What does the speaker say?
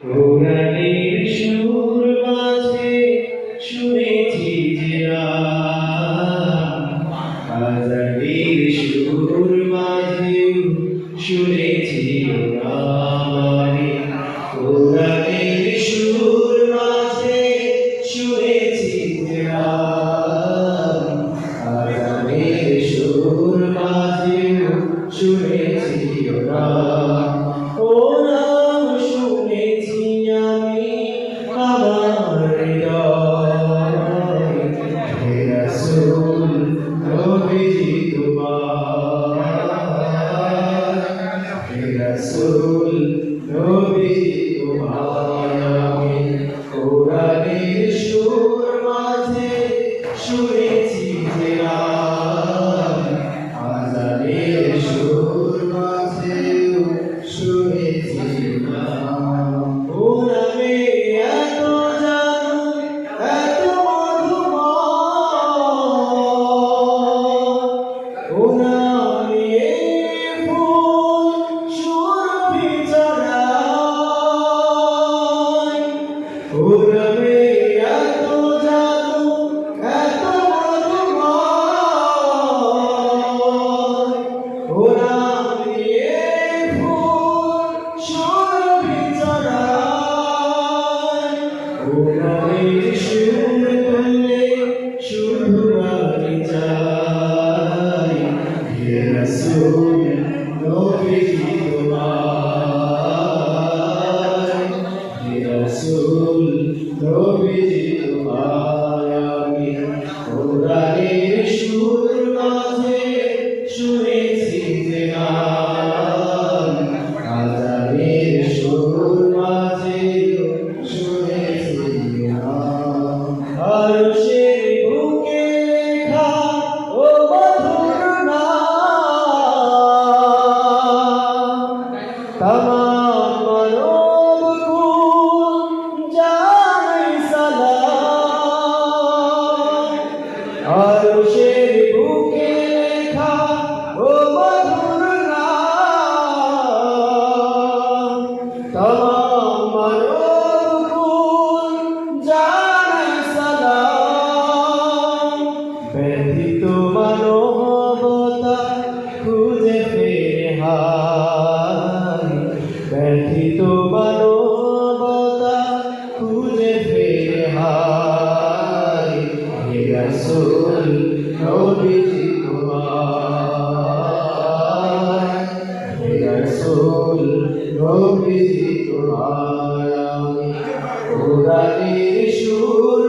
কোরআনের সুর মাঝে শুনেছি যে আজানের সুর Oh yeah. Father, মায়া। সুর